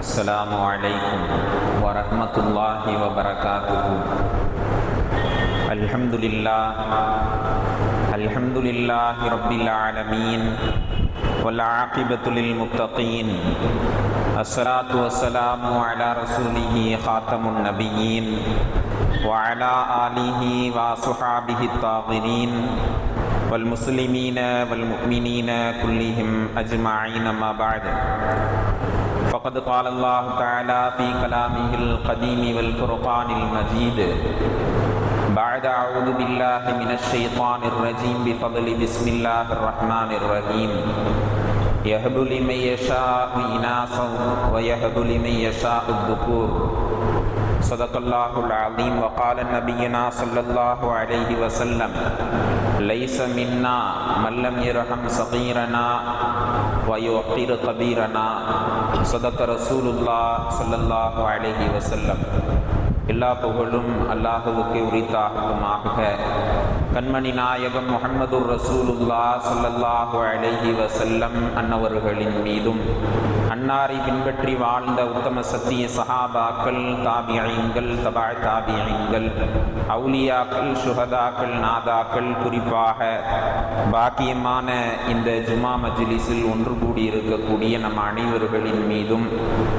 السلام عليكم ورحمة الله وبركاته. الحمد لله الحمد لله رب العالمين والعاقبة للمتقين. الصلاة والسلام على رسوله خاتم النبيين وعلى آله وصحابه الطاهرين والمسلمين والمؤمنين كلهم أجمعين ما بعد. فقد قال الله تعالى في كلامه القديم والفرقان المجيد. بعد أعوذ بالله من الشيطان الرجيم بفضل بسم الله الرحمن الرحيم. يهب لمن يشاء إناثا ويهب لمن يشاء الذكور. صدق الله العظيم. وقال نبينا صلى الله عليه وسلم ليس منا من لم يرحم صغيرنا ویوقیر قبیرنا صدق رسول اللہ صلی اللہ علیہ وسلم எல்லா புகழும் அல்லாஹுவுக்கு உரித்தாகட்டுமாக. கண்மணி நாயகம் முகமது ரசூலுல்லா சொல்லல்லாஹு அலைஹி வசல்லம் அன்னவர்களின் மீதும் அன்னாரை பின்பற்றி வாழ்ந்த உத்தம சத்திய சஹாபாக்கள் தாபியங்கள் தபா தாபியங்கள் அவுலியாக்கள் சுகதாக்கள் நாதாக்கள் குறிப்பாக பாக்கியமான இந்த ஜுமா மஜ்லிஸில் ஒன்று கூடியிருக்கக்கூடிய நம் அனைவர்களின் மீதும்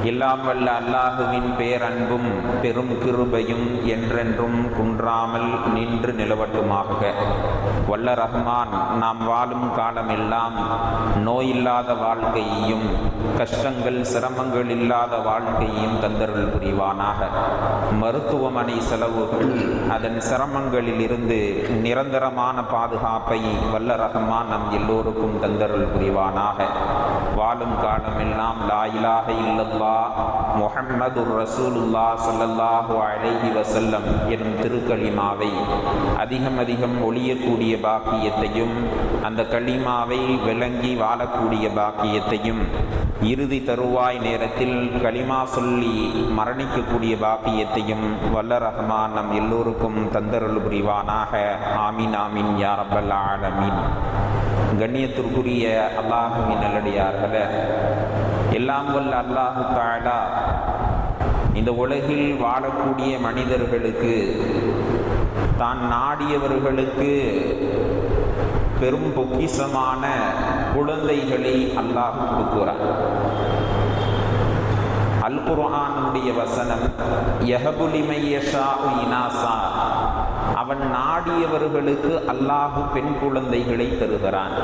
எல்லாம் வல்ல அல்லாஹுவின் பேரன்பும் பெரும் கிருபையும் என்றென்றும் குன்றாமல் நின்று நிலவட்டுமாக. வல்ல ரஹ்மான் நாம் வாழும் காலமெல்லாம் நோயில்லாத வாழ்க்கையையும் கஷ்டங்கள் சிரமங்கள் இல்லாத வாழ்க்கையையும் தந்தருள் புரிவானாக. மருத்துவமனை செலவுகள் அதன் சிரமங்களில் இருந்து நிரந்தரமான பாதுகாப்பை வல்ல ரஹ்மான் நம் எல்லோருக்கும் தந்தருள் புரிவானாக. வாழும் காலமெல்லாம் லாயிலாக இல்லல்லா முஹம்மது ரசூலுல்லா சொல்லல்லாஹு அலைஹி வசல்லம் எனும் திருக்களிமாவை. அதிகம் அதிகம் ஒளியக்கூடிய பாக்கியத்தையும் அந்த களிமாவை விளங்கி வாழக்கூடிய பாக்கியத்தையும் இறுதி தருவாய் நேரத்தில் களிமா சொல்லி மரணிக்கக்கூடிய பாக்கியத்தையும் வல்ல ரஹ்மான் நம் எல்லோருக்கும் தந்தருள் புரிவானாக. ஆமீன் ஆமீன் யாரபல் ஆலமீன். கண்ணியத்திற்குரிய அல்லாஹுவின் நல்லடியார்கள எல்லாம் வல்ல அல்லாஹு தாடா இந்த உலகில் வாழக்கூடிய மனிதர்களுக்கு தான் நாடியவர்களுக்கு பெரும் பொக்கிசமான குழந்தைகளை அல்லாஹ் கொடுக்கிறார் அல் குர்ஆனுடைய வசனம் யஹபுலிமையஷா இனாசா. அவன் நாடியவர்களுக்கு அல்லாஹு பெண் குழந்தைகளை தருகிறான்.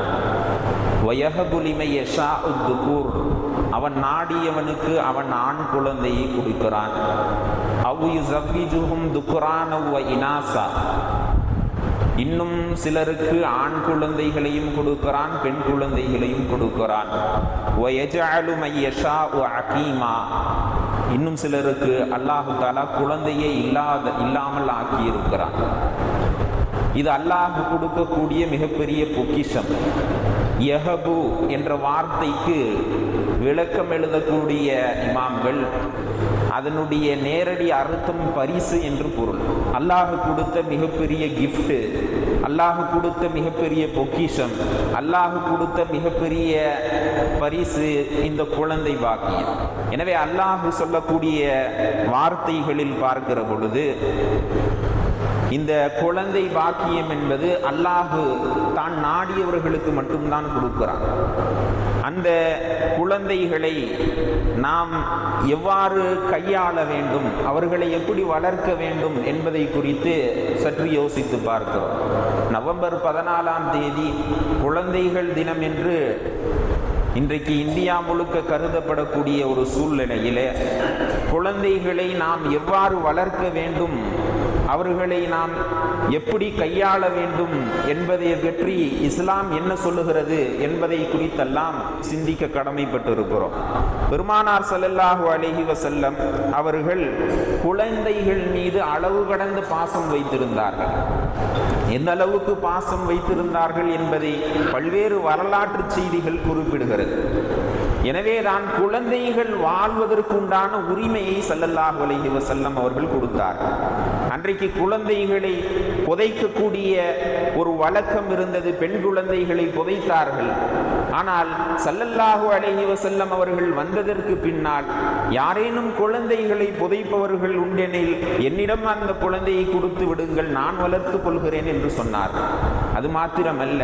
வயஹபுலிமையஷா உத்துகூர் அவன் நாடியவனுக்கு அவன் ஆண் குழந்தையை கொடுக்கிறான். அவு யுசவ்விஜுஹும் துக்குரானவ இனாசா. இன்னும் சிலருக்கு ஆண் குழந்தைகளையும் கொடுக்கிறான் பெண் குழந்தைகளையும் கொடுக்கிறான். அகீமா. இன்னும் சிலருக்கு அல்லாஹு தாலா குழந்தையே இல்லாத இல்லாமல் ஆக்கியிருக்கிறான். இது அல்லாஹ் கொடுக்கக்கூடிய மிகப்பெரிய பொக்கிஷம். யஹபு என்ற வார்த்தைக்கு விளக்கம் எழுதக்கூடிய இமாம்கள் அதனுடைய நேரடி அர்த்தம் பரிசு என்று பொருள். அல்லாஹ் கொடுத்த மிகப்பெரிய கிஃப்ட் அல்லாஹ் கொடுத்த மிகப்பெரிய பொக்கிஷம் அல்லாஹ் கொடுத்த மிகப்பெரிய பரிசு இந்த குழந்தை பாக்கியம். எனவே அல்லாஹ் சொல்லக்கூடிய வார்த்தைகளில் பார்க்கிற பொழுது இந்த குழந்தை பாக்கியம் என்பது அல்லாஹு தான் நாடியவர்களுக்கு மட்டும்தான் கொடுக்கிறான். அந்த குழந்தைகளை நாம் எவ்வாறு கையாள வேண்டும் அவர்களை எப்படி வளர்க்க வேண்டும் என்பதை குறித்து சற்று யோசித்து பார்க்கிறோம். நவம்பர் பதினாலாம் தேதி குழந்தைகள் தினம் என்று இன்றைக்கு இந்தியா முழுக்க கருதப்படக்கூடிய ஒரு சூழ்நிலையிலே குழந்தைகளை நாம் எவ்வாறு வளர்க்க வேண்டும் அவர்களை நாம் எப்படி கையாள வேண்டும் என்பதை பற்றி இஸ்லாம் என்ன சொல்லுகிறது என்பதை குறித்தெல்லாம் சிந்திக்க கடமைப்பட்டிருக்கிறோம். பெருமானார் சல்லல்லாஹு அலஹி வசல்லம் அவர்கள் குழந்தைகள் மீது அளவு கடந்து பாசம் வைத்திருந்தார்கள். எந்த அளவுக்கு பாசம் வைத்திருந்தார்கள் என்பதை பல்வேறு வரலாற்று செய்திகள் குறிப்பிடுகிறது. எனவே தான் குழந்தைகள் வாழ்வதற்குண்டான உரிமையை ஸல்லல்லாஹு அலைஹி வசல்லம் அவர்கள் கொடுத்தார்கள் அன்றைக்கு குழந்தைகளை புதைக்கக்கூடிய ஒரு வழக்கம் இருந்தது. பெண் குழந்தைகளை புதைத்தார்கள். ஆனால் சல்லல்லாஹு அலைஹி வசல்லம் அவர்கள் வந்ததற்கு பின்னால் யாரேனும் குழந்தைகளை புதைப்பவர்கள் உண்டெனில் என்னிடம் அந்த குழந்தையை கொடுத்து விடுங்கள் நான் வளர்த்துக் கொள்கிறேன் என்று சொன்னார். அது மாத்திரமல்ல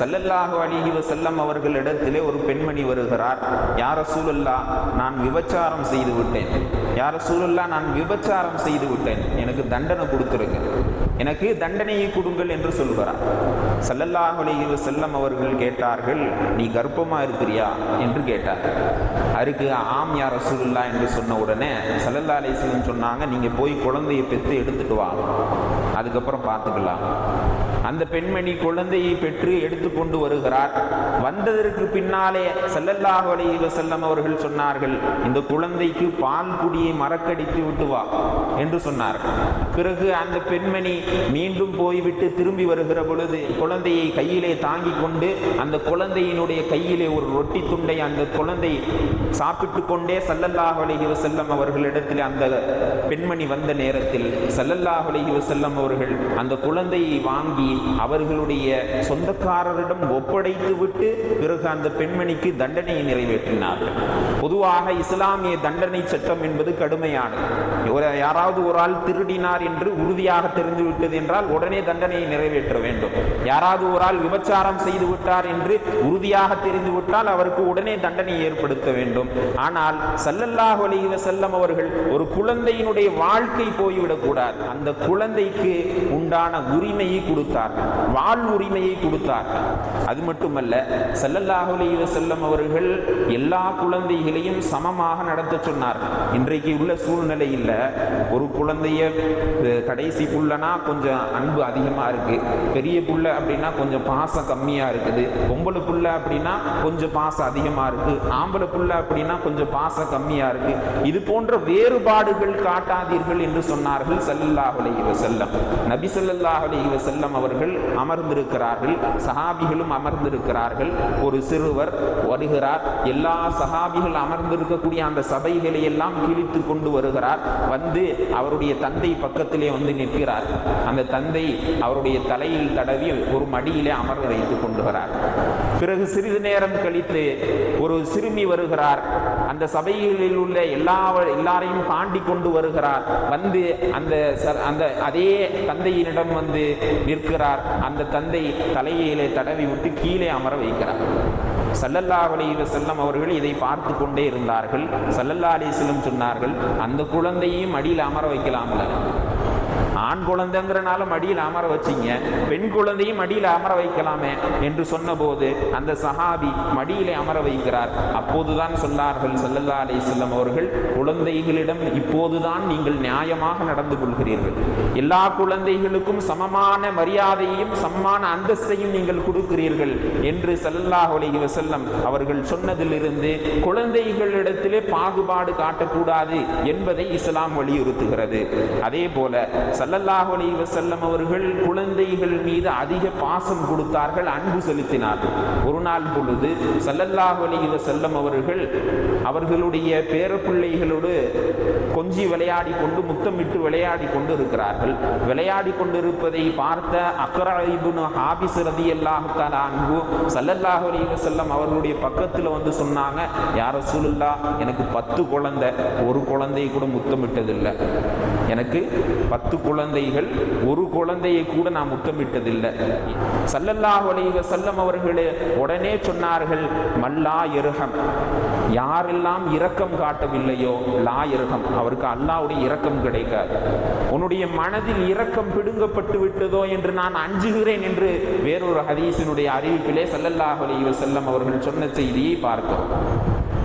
சல்லல்லாஹு அலைஹி செல்லம் அவர்களிடத்திலே ஒரு பெண்மணி வருகிறார். யார சூழல்லா நான் விபச்சாரம் செய்து விட்டேன். யார சூழல்லா நான் விபச்சாரம் செய்து விட்டேன். எனக்கு தண்டனை கொடுத்துருங்க. எனக்கு தண்டனையை கொடுங்கள் என்று சொல்கிறார். சல்லல்லாஹு அலைஹி செல்லம் அவர்கள் கேட்டார்கள் நீ கர்ப்பமாக இருக்கிறியா? என்று கேட்டார். அதுக்கு ஆம் யார சூழல்லா என்று சொன்ன உடனே சல்லல்லா அலைஹி சொன்னாங்க நீங்கள் போய் குழந்தையை பெற்று எடுத்துட்டு வா. அதுக்கப்புறம் பார்த்துக்கலாம். அந்த பெண்மணி குழந்தையை பெற்று எடுத்துக்கொண்டு வருகிறார். வந்ததற்கு பின்னாலே ஸல்லல்லாஹு அலைஹி வஸல்லம் அவர்கள் சொன்னார்கள் இந்த குழந்தைக்கு பால் குடியை மறக்கடித்து விட்டு வா என்று சொன்னார். பிறகு அந்த பெண்மணி மீண்டும் போய்விட்டு திரும்பி வருகிற பொழுது குழந்தையை கையிலே தாங்கி கொண்டு அந்த குழந்தையினுடைய கையிலே ஒரு ரொட்டி துண்டை அந்த குழந்தை சாப்பிட்டு கொண்டே ஸல்லல்லாஹு அலைஹி அவர்களிடத்தில் அந்த பெண்மணி வந்த நேரத்தில் ஸல்லல்லாஹு அலைஹி வஸல்லம் அவர்கள் அந்த குழந்தையை வாங்கி அவர்களுடைய சொந்தக்காரரிடம் ஒப்படைத்து விட்டு பிறகு அந்த பெண்மணிக்கு தண்டனையை நிறைவேற்றினார்கள். பொதுவாக இஸ்லாமிய தண்டனை சட்டம் என்பது கடுமையானது. ஒரு யாராவது ஒரு ஆள் திருடினார் என்று உறுதியாக தெரிந்துவிட்டது என்றால் உடனே தண்டனையை நிறைவேற்ற வேண்டும். யாராவது ஒரு ஆள் விபச்சாரம் செய்து விட்டார் என்று உறுதியாக தெரிந்துவிட்டால் அவருக்கு உடனே தண்டனை ஏற்படுத்த வேண்டும். ஆனால் சல்லல்லாஹ் அலைஹி செல்லம் அவர்கள் ஒரு குழந்தையினுடைய வாழ்க்கை போய்விடக்கூடாது. அந்த குழந்தைக்கு உண்டான உரிமையை கொடுத்தார் கொடுத்தார்கள் வாழ் உரிமையை கொடுத்தார்கள். அது மட்டுமல்ல ஸல்லல்லாஹு செல்லம் அவர்கள் எல்லா குழந்தைகளையும் சமமாக நடத்த சொன்னார்கள். இன்றைக்கு உள்ள சூழ்நிலையில் ஒரு குழந்தைய கடைசி புள்ளனா கொஞ்சம் அன்பு அதிகமாக இருக்குது பெரிய புள்ள அப்படின்னா கொஞ்சம் பாசம் கம்மியாக இருக்குது. பொம்பளை புள்ள அப்படின்னா கொஞ்சம் பாசம் அதிகமாக இருக்குது ஆம்பளை புள்ள அப்படின்னா கொஞ்சம் பாசம் கம்மியாக இருக்குது இது போன்ற வேறுபாடுகள் காட்டாதீர்கள் என்று சொன்னார்கள் ஸல்லல்லாஹு செல்லம் நபி ஸல்லல்லாஹு செல்லம் அவர் அவர்கள் அமர்ந்திருக்கிறார்கள் சஹாபிகளும் அமர்ந்திருக்கிறார்கள். ஒரு சிறுவர் வருகிறார் எல்லா சஹாபிகள் அமர்ந்திருக்கக்கூடிய அந்த சபைகளை எல்லாம் கிழித்து கொண்டு வருகிறார். வந்து அவருடைய தந்தை பக்கத்திலே வந்து நிற்கிறார். அந்த தந்தை அவருடைய தலையில் தடவி ஒரு மடியிலே அமர வைத்துக் கொண்டு வரார் பிறகு சிறிது நேரம் கழித்து ஒரு சிறுமி வருகிறார். அந்த சபைகளில் உள்ள எல்லா எல்லாரையும் தாண்டி கொண்டு வருகிறார். வந்து அந்த அந்த அதே தந்தையினிடம் வந்து நிற்கிறார். அந்த தந்தை தலையிலே தடவி விட்டு கீழே அமர வைக்கிறார். சல்லல்லா அலைஹி செல்லம் அவர்கள் இதை பார்த்து கொண்டே இருந்தார்கள். சல்லல்லா அலிஸ்லம் சொன்னார்கள் அந்த குழந்தையும் அடியில் அமர வைக்கலாம்ல. ஆண் குழந்தைங்கிறனால மடியில் அமர வச்சிங்க பெண் குழந்தையும் மடியில் அமர வைக்கலாமே என்று சொன்னபோது அந்த சஹாபி மடியிலே அமர வைக்கிறார். அப்போதுதான் சொன்னார்கள் சல்லல்லா அலி செல்லம் அவர்கள் குழந்தைகளிடம் இப்போதுதான் நீங்கள் நியாயமாக நடந்து கொள்கிறீர்கள். எல்லா குழந்தைகளுக்கும் சமமான மரியாதையையும் சமமான அந்தஸ்தையும் நீங்கள் கொடுக்கிறீர்கள் என்று சல்லல்லாஹ் அலி வசல்லம் அவர்கள் சொன்னதிலிருந்து குழந்தைகளிடத்திலே பாகுபாடு காட்டக்கூடாது என்பதை இஸ்லாம் வலியுறுத்துகிறது. அதே போல ஸல்லல்லாஹு அலைஹி செல்லம் அவர்கள் குழந்தைகள் மீது அதிக பாசம் கொடுத்தார்கள் அன்பு செலுத்தினார்கள். ஒரு நாள் பொழுது ஸல்லல்லாஹு அலைஹி வஸல்லம் அவர்கள் அவர்களுடைய பேரப்பிள்ளைகளோடு கொஞ்சி விளையாடி கொண்டு முத்தமிட்டு விளையாடி கொண்டு இருக்கிறார்கள். விளையாடி கொண்டிருப்பதை பார்த்த அக்ரா ஹாபிஸ் ரதி தஆலா அன்பு ஸல்லல்லாஹு அலைஹி செல்லம் அவர்களுடைய பக்கத்தில் வந்து சொன்னாங்க யார் சூழல்லா எனக்கு பத்து குழந்தை ஒரு குழந்தையை கூட முத்தமிட்டதில்லை. எனக்கு பத்து குழந்தைகள் ஒரு குழந்தையை கூட நான் முத்தமிட்டதில்லை. சல்லல்லாஹ் அலைஹி செல்லம் அவர்களே உடனே சொன்னார்கள் மல்லா இரகம் யாரெல்லாம் இரக்கம் காட்டவில்லையோ லா இரகம் அவருக்கு அல்லாஹ்வுடைய இரக்கம் கிடைக்காது. உன்னுடைய மனதில் இரக்கம் பிடுங்கப்பட்டு விட்டதோ என்று நான் அஞ்சுகிறேன் என்று வேறொரு ஹதீஸினுடைய அறிவிப்பிலே சல்லல்லாஹ் அலைஹி செல்லம் அவர்கள் சொன்ன செய்தியை பார்க்கிறோம்.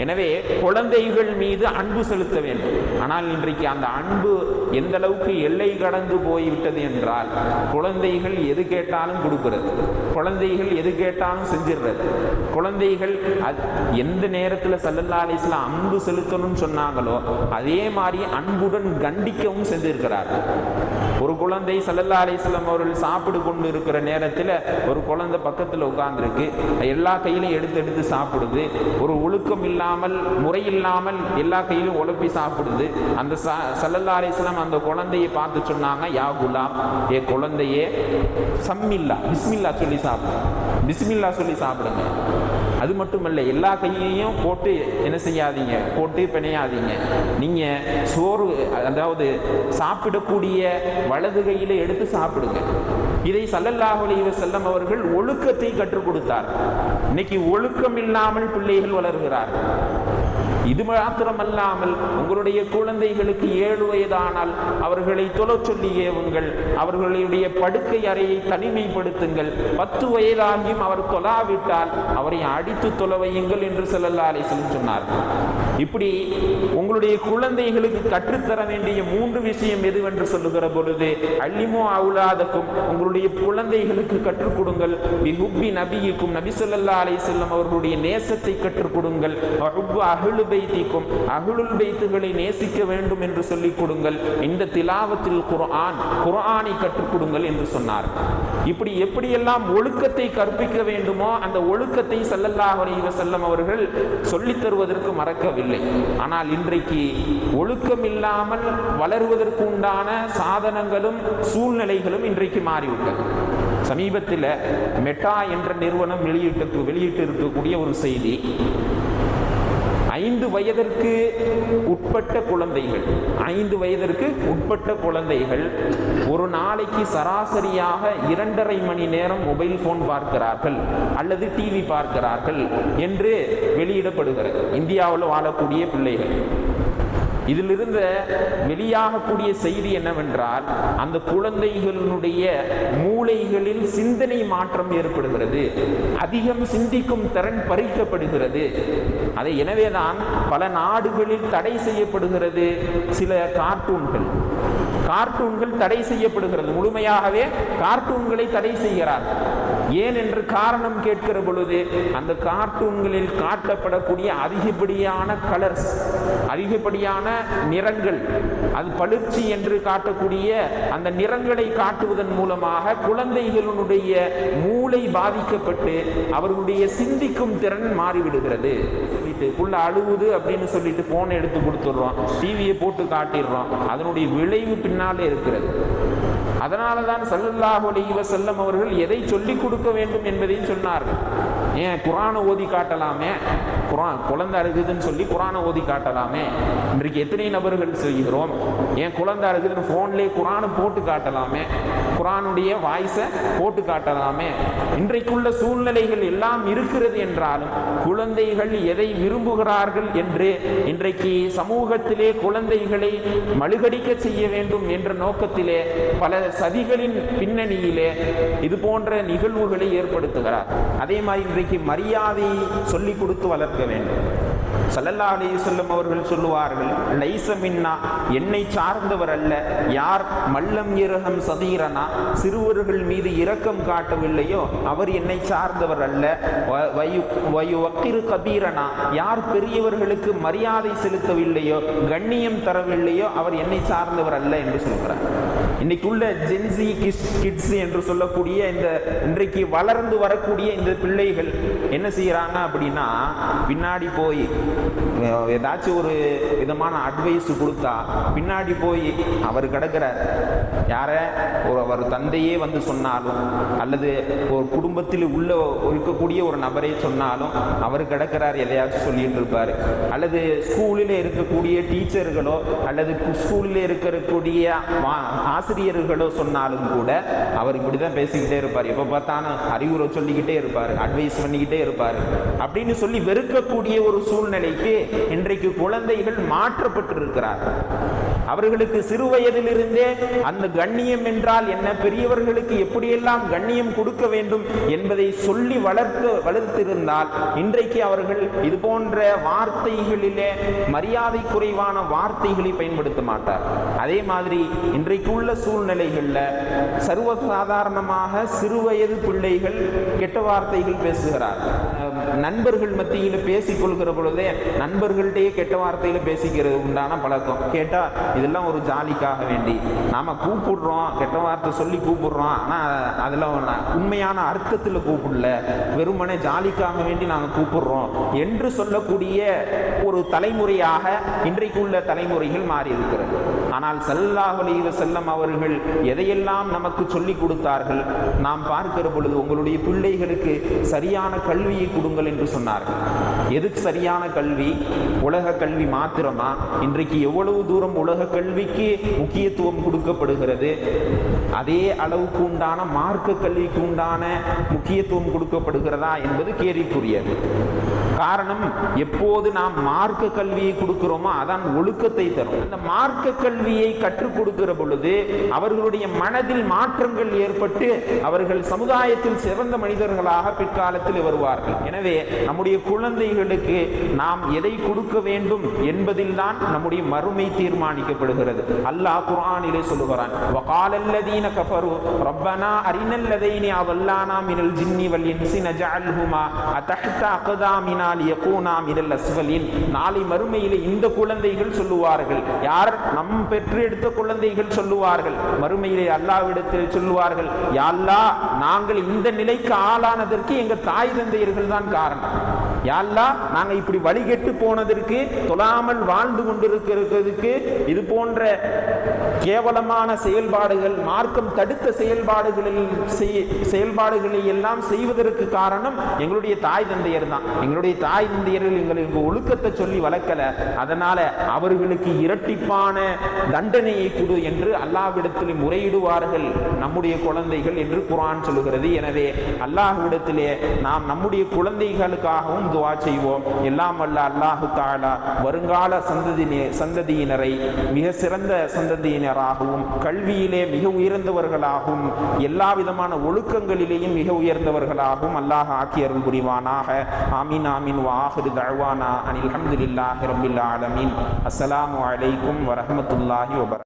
எனவே குழந்தைகள் மீது அன்பு செலுத்த வேண்டும். ஆனால் இன்றைக்கு அந்த அன்பு எந்த அளவுக்கு எல்லை கடந்து போய்விட்டது என்றால் குழந்தைகள் எது கேட்டாலும் கொடுக்கிறது. குழந்தைகள் எது கேட்டாலும் செஞ்சிடுறது. குழந்தைகள் அது எந்த நேரத்தில் சல்லல்லா அலிஸ்லாம் அன்பு செலுத்தணும்னு சொன்னாங்களோ அதே மாதிரி அன்புடன் கண்டிக்கவும் செஞ்சிருக்கிறார். ஒரு குழந்தை சல்லல்லா அலிஸ்லாம் அவர்கள் சாப்பிடு கொண்டு இருக்கிற நேரத்தில் ஒரு குழந்தை பக்கத்தில் உட்கார்ந்துருக்கு. எல்லா கையிலும் எடுத்து எடுத்து சாப்பிடுது. ஒரு ஒழுக்கம் இல்லாமல் முறை இல்லாமல் எல்லா கையிலும் உழப்பி சாப்பிடுது. அந்த சல்லல்லா அலிஸ்லாம் அந்த குழந்தையை பார்த்து சொன்னாங்க யா குலாம் ஏ குழந்தையே சம்மில்லா பிஸ்மில்லா சொல்லி சாப்பிடுங்க பிஸ்மில்லா சொல்லி சாப்பிடுங்க. அது மட்டுமல்ல எல்லா கையையும் போட்டு என்ன செய்யாதீங்க? போட்டு பிணையாதீங்க. நீங்க சோறு அதாவது சாப்பிடக்கூடிய வலது கையில எடுத்து சாப்பிடுங்க. இதை சல்லல்லாஹு அலைஹி வஸல்லம் அவர்கள் ஒழுக்கத்தை கற்றுக் கொடுத்தார். இன்னைக்கு ஒழுக்கம் இல்லாமல் பிள்ளைகள் வளர்கிறார்கள். இது மாத்திரமல்லாமல் உங்களுடைய குழந்தைகளுக்கு ஏழு வயதானால் அவர்களை தொலை சொல்லி ஏவுங்கள் அவர்களுடைய படுக்கை அறையை தனிமைப்படுத்துங்கள். பத்து வயதாகியும் அவர் தொலாவிட்டால் அவரை அடித்து தொலை வையுங்கள் என்று செல்லல்லா அலிசலம் சொன்னார். இப்படி உங்களுடைய குழந்தைகளுக்கு கற்றுத்தர வேண்டிய மூன்று விஷயம் எதுவென்று சொல்லுகிற பொழுது அள்ளிமோ அவுலாதக்கும் உங்களுடைய குழந்தைகளுக்கு கற்றுக் கொடுங்கள். பிஹுப்பி நபியுக்கும் நபி சொல்லல்லா அலை செல்லம் அவர்களுடைய நேசத்தை கற்றுக் கொடுங்கள். வஹுப்பு அஹ்லு பைத்திக்கும் அஹ்லுல் பைத்துகளை நேசிக்க வேண்டும் என்று சொல்லிக் கொடுங்கள். இந்த திலாவத்தில் குர்ஆன் குர்ஆனை கற்றுக் கொடுங்கள் என்று சொன்னார். இப்படி எப்படியெல்லாம் ஒழுக்கத்தை கற்பிக்க வேண்டுமோ அந்த ஒழுக்கத்தை ஸல்லல்லாஹு அலைஹி வஸல்லம் அவர்கள் சொல்லித் தருவதற்கு மறக்கவில்லை. ஆனால் இன்றைக்கு ஒழுக்கம் இல்லாமல் வளருவதற்கு உண்டான சாதனங்களும் சூழ்நிலைகளும் இன்றைக்கு மாறிவிட்டது. சமீபத்தில் மெட்டா என்ற நிறுவனம் வெளியிட்டு வெளியிட்டு இருக்கக்கூடிய ஒரு செய்தி ஐந்து வயதிற்கு உட்பட்ட குழந்தைகள் ஐந்து வயதிற்கு உட்பட்ட குழந்தைகள் ஒரு நாளைக்கு சராசரியாக இரண்டரை மணி நேரம் மொபைல் போன் பார்க்கிறார்கள் அல்லது டிவி பார்க்கிறார்கள் என்று வெளியிடப்படுகிறது. இந்தியாவில் வாழக்கூடிய பிள்ளைகள். இதிலிருந்து வெளியாகக்கூடிய செய்தி என்னவென்றால் அந்த குழந்தைகளுடைய மூளைகளில் சிந்தனை மாற்றம் ஏற்படுகிறது. அதிகம் சிந்திக்கும் திறன் பறிக்கப்படுகிறது. அதை எனவேதான் பல நாடுகளில் தடை செய்யப்படுகிறது சில கார்ட்டூன்கள். கார்ட்டூன்கள் தடை செய்யப்படுகிறது. முழுமையாகவே கார்ட்டூன்களை தடை செய்கிறார் ஏன் என்று காரணம் கேட்கிற பொழுது அந்த கார்ட்டூன்களில் காட்டப்படக்கூடிய அதிகப்படியான கலர்ஸ் அதிகப்படியான நிறங்கள் அது பளிர்ச்சி என்று காட்டக்கூடிய அந்த நிறங்களை காட்டுவதன் மூலமாக குழந்தைகளுடைய மூளை பாதிக்கப்பட்டு அவர்களுடைய சிந்திக்கும் திறன் மாறிவிடுகிறது. சொல்லிட்டு புள்ள அழுவுது அப்படின்னு சொல்லிட்டு போனை எடுத்து கொடுத்துடுறோம் டிவியை போட்டு காட்டிடுறோம். அதனுடைய விளைவு பின்னாலே இருக்கிறது. அதனால தான் சல்லல்லாஹு அலைஹி வஸல்லம் அவர்கள் எதை சொல்லிக் கொடுக்க வேண்டும் என்பதையும் சொன்னார்கள். ஏன்? குரானை ஓதி காட்டலாமே. குரான் குழந்தை அழுகுதுன்னு சொல்லி குரானை ஓதி காட்டலாமே. இன்றைக்கு எத்தனை நபர்கள் செய்கிறோம்? ஏன் குழந்தை அழுகுதுன்னு ஃபோன்லேயே குரானை போட்டு காட்டலாமே. குரானுடைய வாய்ஸை போட்டு காட்டலாமே. இன்றைக்குள்ள சூழ்நிலைகள் எல்லாம் இருக்கிறது என்றாலும் குழந்தைகள் எதை விரும்புகிறார்கள் என்று இன்றைக்கு சமூகத்திலே குழந்தைகளை மழுகடிக்க செய்ய வேண்டும் என்ற நோக்கத்திலே பல சதிகளின் பின்னணியிலே இது போன்ற நிகழ்வுகளை ஏற்படுத்துகிறார். அதே மாதிரி இன்றைக்கு மரியாதையை சொல்லிக் கொடுத்து வளர்க்க வேண்டும் சல்லல்லா அலி வஸல்லம் அவர்கள் சொல்லுவார்கள் லைசமின்னா என்னை சார்ந்தவர் அல்ல யார் மல்லம் இரகம் சதீரனா சிறுவர்கள் மீது இரக்கம் காட்டவில்லையோ அவர் என்னை சார்ந்தவர் அல்ல. வ- வயு வயு வக்கிரு கபீரனா யார் பெரியவர்களுக்கு மரியாதை செலுத்தவில்லையோ கண்ணியம் தரவில்லையோ அவர் என்னை சார்ந்தவர் அல்ல என்று சொல்கிறார். இன்னைக்குள்ள ஜென்சி கிஸ் கிட்ஸ் என்று சொல்லக்கூடிய இந்த இன்றைக்கு வளர்ந்து வரக்கூடிய இந்த பிள்ளைகள் என்ன செய்யறாங்க அப்படின்னா பின்னாடி போய் ஏதாச்சும் ஒரு விதமான அட்வைஸ் கொடுத்தா பின்னாடி போய் அவர் கிடக்கிறார். யார? ஒரு அவர் தந்தையே வந்து சொன்னாலும் அல்லது ஒரு குடும்பத்தில் உள்ள இருக்கக்கூடிய ஒரு நபரை சொன்னாலும் அவர் கிடக்கிறார் எதையாச்சும் சொல்லிட்டு இருப்பார். அல்லது ஸ்கூலில் இருக்கக்கூடிய டீச்சர்களோ அல்லது ஸ்கூலில் இருக்கக்கூடிய மா- ஆசிரியர்களோ சொன்னாலும் கூட அவர் இப்படி தான் பேசிக்கிட்டே இருப்பார். எப்போ பார்த்தாலும் அறிவுரை சொல்லிக்கிட்டே இருப்பார் அட்வைஸ் பண்ணிக்கிட்டே இருப்பார். அப்படின்னு சொல்லி வெறுக்கக்கூடிய ஒரு சூழ்நிலைக்கு இன்றைக்கு குழந்தைகள் மாற்றப்பட்டிருக்கிறார்கள் அவர்களுக்கு சிறு வயதிலிருந்தே அந்த கண்ணியம் என்றால் என்ன? பெரியவர்களுக்கு எப்படியெல்லாம் கண்ணியம் கொடுக்க வேண்டும் என்பதை சொல்லி வளர்த்து வளர்த்திருந்தால் இன்றைக்கு அவர்கள் இது போன்ற வார்த்தைகளிலே மரியாதை குறைவான வார்த்தைகளை பயன்படுத்த மாட்டார். அதே மாதிரி இன்றைக்கு உள்ள சூழ்நிலைகளில் சர்வசாதாரணமாக சிறுவயது பிள்ளைகள் கெட்ட வார்த்தைகள் பேசுகிறார்கள். நண்பர்கள் மத்தியில் பேசிக்கொள்கிற பொழுதே நண்பர்கள்ட்டயே கெட்ட வார்த்தையில் பேசிக்கிறது உண்டான பழக்கம். கேட்டால் இதெல்லாம் ஒரு ஜாலிக்காக வேண்டி. நாம் கூப்பிடுறோம். கெட்ட வார்த்தை சொல்லி கூப்பிடுறோம். ஆனால் அதில் உண்மையான அர்த்தத்தில் கூப்பிடல. வெறுமனே ஜாலிக்காக வேண்டி நாங்கள் கூப்பிடுறோம். என்று சொல்லக்கூடிய ஒரு தலைமுறையாக இன்றைக்கு உள்ள தலைமுறைகள் மாறி இருக்கிறது ஆனால் சல்லாஹ் அலைஹி செல்லம் அவர்கள் எதையெல்லாம் நமக்கு சொல்லிக் கொடுத்தார்கள் நாம் பார்க்கிற பொழுது உங்களுடைய பிள்ளைகளுக்கு சரியான கல்வியை கொடுங்கள் என்று சொன்னார்கள். எதுக்கு சரியான கல்வி? உலக கல்வி மாத்திரமா? இன்றைக்கு எவ்வளவு தூரம் உலக கல்விக்கு முக்கியத்துவம் கொடுக்கப்படுகிறது? அதே அளவுக்கு உண்டான மார்க்க கல்விக்கு உண்டான முக்கியத்துவம் கொடுக்கப்படுகிறதா என்பது கேள்விக்குரியது. காரணம் எப்போது நாம் மார்க்க கல்வியை கொடுக்கிறோமோ அதான் ஒழுக்கத்தை தரும். அந்த மார்க்க கல்வியை கற்றுக் கொடுக்கிற பொழுது அவர்களுடைய மனதில் மாற்றங்கள் ஏற்பட்டு அவர்கள் சமுதாயத்தில் சிறந்த மனிதர்களாக பிற்காலத்தில் வருவார்கள். எனவே நம்முடைய குழந்தைகளுக்கு நாம் எதை கொடுக்க வேண்டும் என்பதில் தான் நம்முடைய மறுமை தீர்மானிக்கப்படுகிறது. அல்லாஹ் குர்ஆனிலே சொல்லுகிறான் வகாலல்லதீன கஃபரு ரப்பனா அரினல்லதைனி அவல்லானா மினல் ஜின்னி வல் இன்சி நஜஅல்ஹுமா அதஹ்த அக்தாமினா நாம் மினல் அஸ்வலின் நாளை மறுமையிலே இந்த குழந்தைகள் சொல்லுவார்கள். யார்? நம் பெற்று எடுத்த குழந்தைகள் சொல்லுவார்கள். மறுமையிலே அல்லாவிடத்தில் சொல்லுவார்கள் யாழ்லா அல்லாஹ் நாங்கள் இந்த நிலைக்கு ஆளானதற்கு எங்க தாய் தந்தையர்கள் தான் காரணம். யாழ்லா நாங்கள் இப்படி வழிகெட்டு போனதற்கு தொழாமல் வாழ்ந்து கொண்டிருக்கிறதுக்கு இது போன்ற கேவலமான செயல்பாடுகள் மார்க்கம் தடுத்த செயல்பாடுகளில் செய்- செயல்பாடுகளை எல்லாம் செய்வதற்கு காரணம் எங்களுடைய தாய் தந்தையர் தான். எங்களுடைய தாய் தந்தையர்கள் எங்களுக்கு ஒழுக்கத்தை சொல்லி வளர்க்கல. அதனால அவர்களுக்கு இரட்டிப்பான தண்டனையை கொடு என்று அல்லாஹ்விடத்தில் முறையிடுவார்கள் நம்முடைய குழந்தைகள் என்று குரான் சொல்லுகிறது. எனவே அல்லாஹ்விடத்திலே நாம் நம்முடைய குழந்தைகளுக்காகவும் துவா செய்வோம். எல்லாம் வல்ல அல்லாஹு தாலா வருங்கால சந்ததியினே சந்ததியினரை மிக சிறந்த சந்ததியினராகவும் கல்வியிலே மிக உயர்ந்தவர்களாகவும் எல்லா விதமான ஒழுக்கங்களிலேயும் மிக உயர்ந்தவர்களாகவும் அல்லாஹ் ஆக்கி அருள் புரிவானாக. ஆமீன் ஆமீன். வாஹிரு தழ்வானா அனில் அஹமதுல்லாஹி ரபில் ஆலமீன். அஸ்லாம் வலைக்கும் வரமத்துல்லாஹி வபர